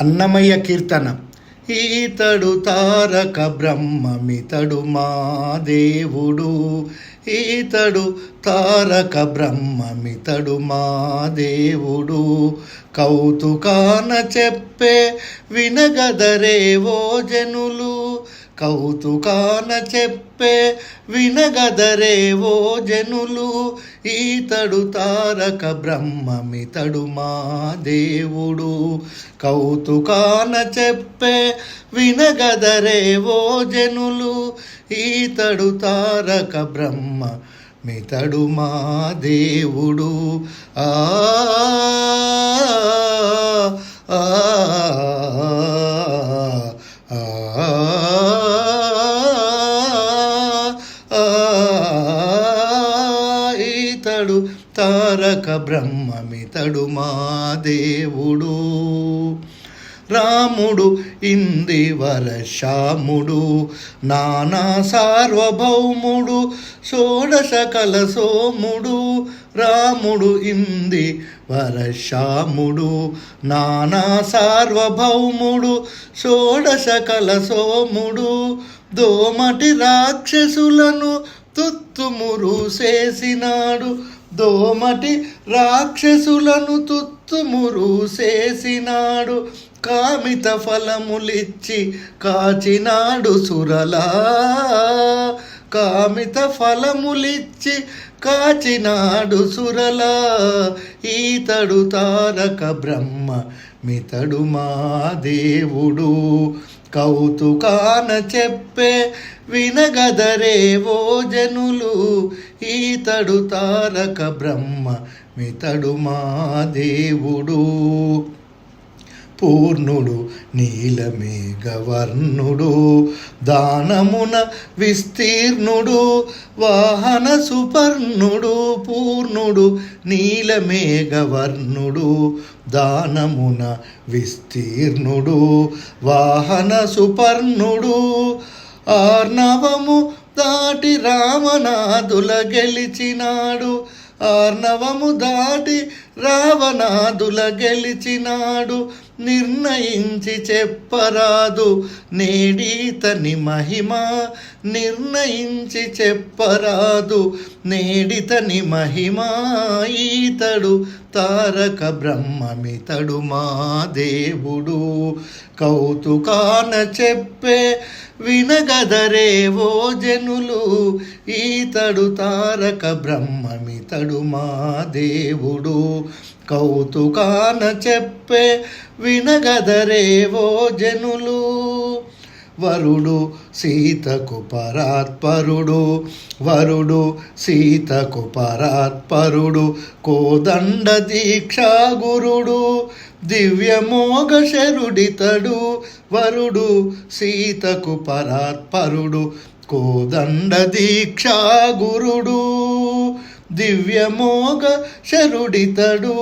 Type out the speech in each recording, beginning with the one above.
అన్నమయ్య కీర్తన. ఈతడు తారక బ్రహ్మమితడు మా దేవుడు. ఈతడు తారక బ్రహ్మమితడు మా దేవుడు. కౌతుకాన చెప్పే వినగదరేవో జనులు. కౌతుకాన చెప్పే వినగదరేవో జనులు ఈతడు తారక బ్రహ్మమితడు మా దేవుడు. కౌతుకాన చెప్పే వినగదరేవో జనులు ఈతడు తారక బ్రహ్మ మితడు మా దేవుడు. ఆ. తారక బ్రహ్మమితడు మా దేవుడు. రాముడు ఇందివర శ్యాముడు నానా సార్వభౌముడు షోడశ కల సోముడు రాముడు ఇంది వరశ్యాముడు నానా సార్వభౌముడు షోడశ కల సోముడు దోమటి రాక్షసులను తుత్తుమురు చేసినాడు. దోమటి రాక్షసులను తుత్తుమురు చేసినాడు కామిత ఫలములిచ్చి కాచినాడు సురలా. కామిత ఫలములిచ్చి కాచినాడు సురలా. ఈతడు తారక బ్రహ్మ మితడు మా దేవుడు. కౌతుకాన చెప్పే వినగదరేవో జనులు ఈతడు తారక బ్రహ్మ మితడు మా దేవుడు. పూర్ణుడు నీలమేఘవర్ణుడు దానమున విస్తీర్ణుడు వాహన సుపర్ణుడు పూర్ణుడు నీలమేఘవర్ణుడు దానమున విస్తీర్ణుడు వాహన సుపర్ణుడు ఆర్ణవము దాటి రామనాథుల గెలిచినాడు. ఆర్ణవము దాటి రావణాదుల గెలిచినాడు. నిర్ణయించి చెప్పరాదు నేడితని మహిమ. నిర్ణయించి చెప్పరాదు నేడితని మహిమ. ఈతడు తారక బ్రహ్మమితడు మా దేవుడు. కౌతుకాన చెప్పే వినగదరేవో జనులు. ఈతడు తారక బ్రహ్మమితడు మా దేవుడు. కౌతుకాన చెప్పే వినగదరేవో జనులు. వరుడు సీతకు పరాత్పరుడు వరుడు సీతకు పరాత్పరుడు కోదండ దీక్షా గురుడు దివ్యమోగ శరుడితడు వరుడు సీతకు పరాత్పరుడు కోదండ దీక్షా గురుడు దివ్యమోగ శరుడితడు.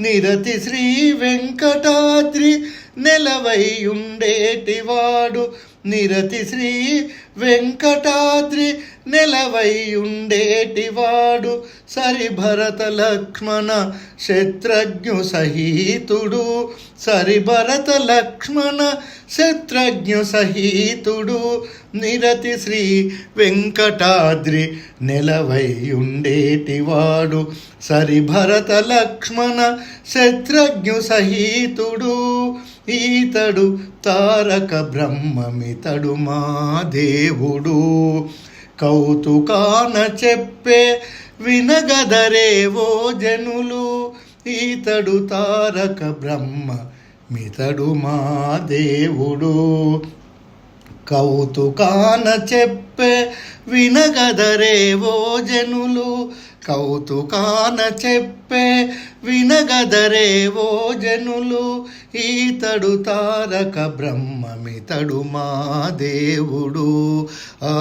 నిరతి శ్రీ వెంకటాద్రి నెలవై ఉండేటివాడు నిరతి శ్రీ వెంకటాద్రి నెలవై ఉండేటివాడు సరి భరత లక్ష్మణ శత్రుఘ్ను సహితుడు. సరి భరత లక్ష్మణ శత్రుఘ్ను సహితుడు. నిరతి శ్రీ వెంకటాద్రి నెలవై ఉండేటివాడు సరి భరత లక్ష్మణ శత్రుఘ్ను సహితుడు. ఈతడు తారక బ్రహ్మమితడు మా దేవుడు. కౌతుకాన చెప్పే వినగదరేవో జనులు ఈతడు తారక బ్రహ్మ మితడు మా దేవుడు. కౌతుకాన చెప్పే వినగదరేవో జనులు కౌతుకాన చెప్పే వినగదరేవో జనులు ఈతడు తారక బ్రహ్మమితడు మా దేవుడు. ఆ